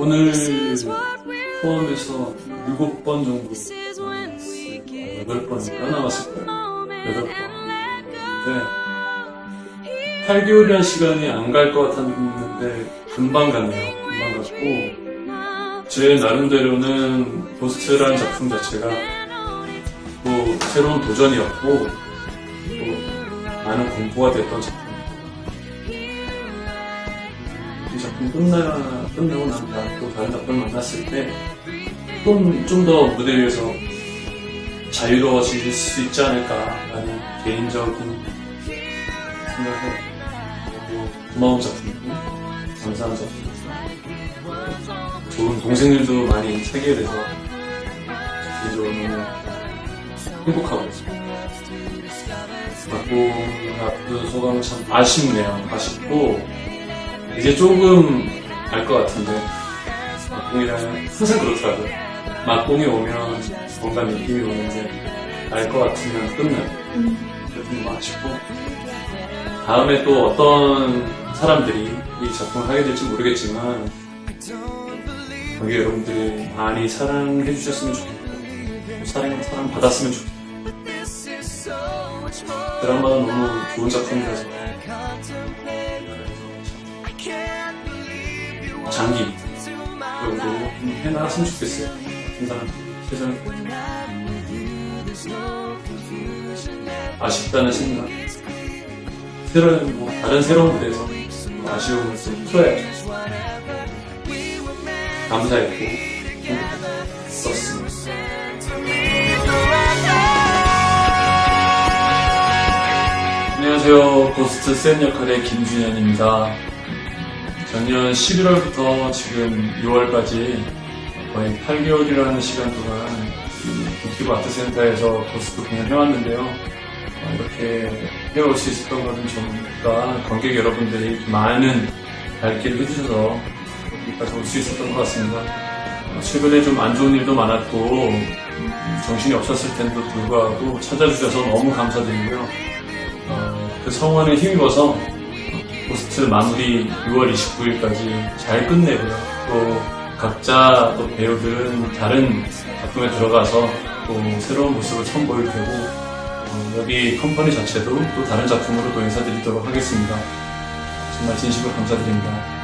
오늘 포함해서 7번 정도 8번인가? 남았을 거예요. 8번. 근데 8개월이라는 시간이 안 갈 것 같았는데 금방 갔네요. 금방 갔고 제 나름대로는 보스트라는 작품 자체가 또 새로운 도전이었고 또 많은 공부가 됐던 작품 이 작품 끝나, 난 다음 또 다른 작품을 만났을 때, 좀, 좀 더 무대 위에서 자유로워질 수 있지 않을까라는 개인적인 생각을 하고, 고마운 작품이고, 감사한 작품. 좋은 동생들도 많이 사귀게 돼서, 개인적으로 너무 행복하고 있습니다. 앞둔 소감은 참 아쉽네요. 아쉽고, 이제 조금 알 것 같은데 막공이랑 항상 그렇더라고요 막공이 오면 뭔가 느낌이 오는데 알 것 같으면 끝나요 그래서 너무 아쉽고. 다음에 또 어떤 사람들이 이 작품을 하게 될지 모르겠지만 거기 여러분들이 많이 사랑해 주셨으면 좋겠고 사랑, 사랑 받았으면 좋겠고. 드라마가 너무 좋은 작품이라서 장기 정도 해나갔으면 좋겠어요. 사람 세상 아쉽다는 생각. 새로운 뭐 다른 새로운 무대에서 아쉬움을 좀 풀어야죠. 감사했고 썼습니다. 안녕하세요. 고스트 센 역할의 김준현입니다. 작년 11월부터 지금 6월까지 거의 8개월이라는 시간 동안 뷰티브 아트센터에서 고스트 공연해왔는데요. 어, 이렇게 해올 수 있었던 것은 전부가 관객 여러분들이 많은 발길을 해주셔서 여기까지 올 수 있었던 것 같습니다. 어, 최근에 좀 안 좋은 일도 많았고 음, 정신이 없었을 텐데도 불구하고 찾아주셔서 너무 감사드리고요. 어, 그 성원에 힘입어서 포스트 마무리 6월 29일까지 잘 끝내고요. 또 각자 또 배우들은 다른 작품에 들어가서 또 새로운 모습을 처음 보일 테고 어, 여기 컴퍼니 자체도 또 다른 작품으로 또 인사드리도록 하겠습니다. 정말 진심으로 감사드립니다.